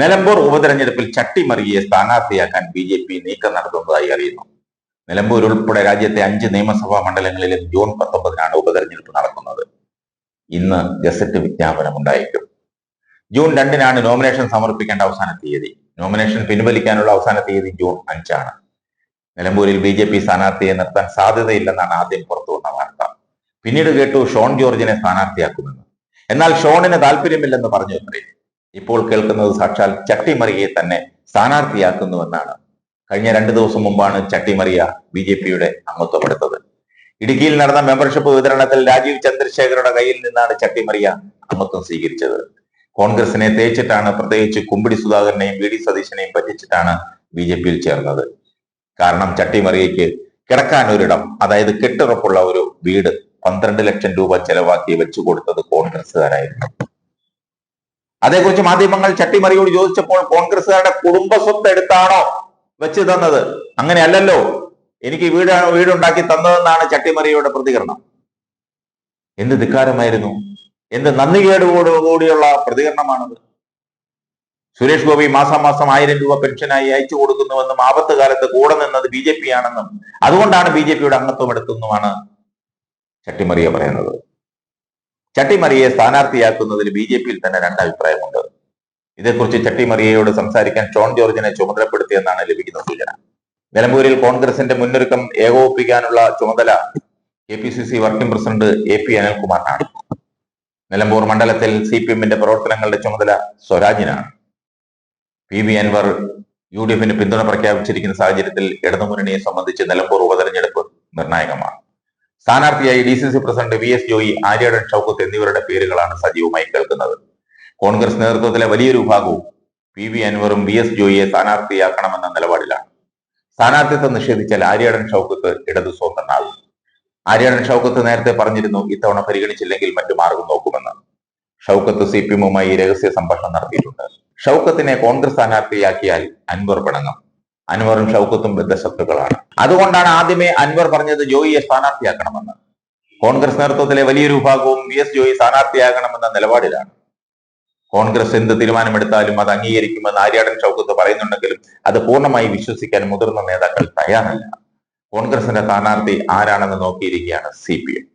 നിലമ്പൂർ ഉപതെരഞ്ഞെടുപ്പിൽ ചട്ടിമറിയെ സ്ഥാനാർത്ഥിയാക്കാൻ ബി ജെ പി നീക്കം നടത്തുന്നതായി അറിയുന്നു. നിലമ്പൂർ ഉൾപ്പെടെ രാജ്യത്തെ അഞ്ച് നിയമസഭാ മണ്ഡലങ്ങളിലും ജൂൺ പത്തൊമ്പതിനാണ് ഉപതെരഞ്ഞെടുപ്പ് നടക്കുന്നത്. ഇന്ന് ഗസറ്റ് വിജ്ഞാപനം ഉണ്ടായേക്കും ജൂൺ രണ്ടിനാണ് നോമിനേഷൻ സമർപ്പിക്കേണ്ട അവസാന തീയതി. നോമിനേഷൻ പിൻവലിക്കാനുള്ള അവസാന തീയതി ജൂൺ അഞ്ചാണ്. നിലമ്പൂരിൽ ബി ജെ പി സ്ഥാനാർത്ഥിയെ നിർത്താൻ സാധ്യതയില്ലെന്നാണ് ആദ്യം പുറത്തുവന്ന വാർത്ത. പിന്നീട് കേട്ടു ഷോൺ ജോർജിനെ സ്ഥാനാർത്ഥിയാക്കുമെന്ന്. എന്നാൽ ഷോണിന് താല്പര്യമില്ലെന്ന് പറഞ്ഞു ഇപ്പോൾ കേൾക്കുന്നത് സാക്ഷാൽ ചട്ടിമറിയെ തന്നെ സ്ഥാനാർത്ഥിയാക്കുന്നുവെന്നാണ്. കഴിഞ്ഞ രണ്ടു ദിവസം മുമ്പാണ് ചട്ടിമറിയ ബി ജെ പിയുടെ അംഗത്വമെടുത്തത്. ഇടുക്കിയിൽ നടന്ന മെമ്പർഷിപ്പ് വിതരണത്തിൽ രാജീവ് ചന്ദ്രശേഖരുടെ കയ്യിൽ നിന്നാണ് ചട്ടിമറിയ അംഗത്വം സ്വീകരിച്ചത്. കോൺഗ്രസിനെ തേച്ചിട്ടാണ് പ്രത്യേകിച്ച് കുമ്പിടി സുധാകരനെയും വി ഡി സതീശനെയും പറ്റിച്ചിട്ടാണ് ബി ജെ പിയിൽ ചേർന്നത്. കാരണം ചട്ടിമറിയയ്ക്ക് കിടക്കാൻ ഒരിടം അതായത് കെട്ടുറപ്പുള്ള ഒരു വീട് പന്ത്രണ്ട് ലക്ഷം രൂപ ചെലവാക്കി വെച്ചു കൊടുത്തത് കോൺഗ്രസ്സുകാരായിരുന്നു. അതേക്കുറിച്ച് മാധ്യമങ്ങൾ ചട്ടിമറിയോട് ചോദിച്ചപ്പോൾ കോൺഗ്രസ്സുകാരുടെ കുടുംബ സ്വത്ത് എടുത്താണോ വെച്ച് തന്നത്? അങ്ങനെയല്ലല്ലോ. എനിക്ക് വീട് വീടുണ്ടാക്കി തന്നതെന്നാണ് ചട്ടിമറിയുടെ പ്രതികരണം. എന്ത് ധിക്കാരമായിരുന്നു? എന്ത് നന്ദികേടുകൂടിയുള്ള പ്രതികരണമാണത്? സുരേഷ് ഗോപി മാസം മാസം ആയിരം രൂപ പെൻഷനായി അയച്ചു കൊടുക്കുന്നുവെന്നും ആപത്ത് കാലത്ത് കൂടെ നിന്നത് ബി ജെ പി ആണെന്നും അതുകൊണ്ടാണ് ബി ജെ പിയുടെ അംഗത്വം എടുത്തെന്നുമാണ് ചട്ടിമറിയ പറയുന്നത്. ചട്ടിമറിയെ സ്ഥാനാർത്ഥിയാക്കുന്നതിൽ ബി ജെ പിയിൽ തന്നെ രണ്ട് അഭിപ്രായമുണ്ട് ഇതേക്കുറിച്ച് ചട്ടിമറിയയോട് സംസാരിക്കാൻ ഷോൺ ജോർജിനെ ചുമതലപ്പെടുത്തിയെന്നാണ് ലഭിക്കുന്ന സൂചന. നിലമ്പൂരിൽ കോൺഗ്രസിന്റെ മുന്നൊരുക്കം ഏകോപിപ്പിക്കാനുള്ള ചുമതല K P C C working president A P അനിൽകുമാറിനാണ്. Nilambur മണ്ഡലത്തിൽ സി പി എമ്മിന്റെ പ്രവർത്തനങ്ങളുടെ ചുമതല സ്വരാജിനാണ്. P V Anvar U D എഫിന് പിന്തുണ പ്രഖ്യാപിച്ചിരിക്കുന്ന സാഹചര്യത്തിൽ ഇടതുമുന്നണിയെ സംബന്ധിച്ച് നിലമ്പൂർ ഉപതെരഞ്ഞെടുപ്പ് നിർണായകമാണ്. സ്ഥാനാർത്ഥിയായി D C C president V S Joy Aryadan Shoukath എന്നിവരുടെ പേരുകളാണ് സജീവമായി കേൾക്കുന്നത്. കോൺഗ്രസ് നേതൃത്വത്തിലെ വലിയൊരു ഭാഗവും പി വി അൻവറും വി എസ് ജോയിയെ സ്ഥാനാർത്ഥിയാക്കണമെന്ന നിലപാടിലാണ്. സ്ഥാനാർത്ഥിത്വം നിഷേധിച്ചാൽ ആര്യടൻ ഷൌക്കത്ത് ഇടതു സ്വന്തനാകും. ആര്യാടൻ ഷൌക്കത്ത് നേരത്തെ പറഞ്ഞിരുന്നു ഇത്തവണ പരിഗണിച്ചില്ലെങ്കിൽ മറ്റു മാർഗം നോക്കുമെന്ന്. ഷൌക്കത്ത് സി പി എമ്മുമായി രഹസ്യ സംഭാഷണം നടത്തിയിട്ടുണ്ട്. ഷൌക്കത്തിനെ കോൺഗ്രസ് സ്ഥാനാർത്ഥിയാക്കിയാൽ അൻവർ പിണങ്ങും. അൻവറും ഷൌക്കത്തും ബന്ധശത്രുക്കളാണ് അതുകൊണ്ടാണ് ആദ്യമേ അൻവർ പറഞ്ഞത് ജോയിയെ സ്ഥാനാർത്ഥിയാക്കണമെന്ന്. കോൺഗ്രസ് നേതൃത്വത്തിലെ വലിയൊരു വിഭാഗവും വി എസ് ജോയി സ്ഥാനാർത്ഥിയാകണമെന്ന നിലപാടിലാണ്. കോൺഗ്രസ് എന്ത് തീരുമാനമെടുത്താലും അത് അംഗീകരിക്കുമെന്ന് ആര്യാടൻ ഷൗക്കത്ത് പറയുന്നുണ്ടെങ്കിലും അത് പൂർണമായി വിശ്വസിക്കാൻ മുതിർന്ന നേതാക്കൾ തയ്യാറല്ല. കോൺഗ്രസിന്റെ സ്ഥാനാർത്ഥി ആരാണെന്ന് നോക്കിയിരിക്കുകയാണ് സി പി എം.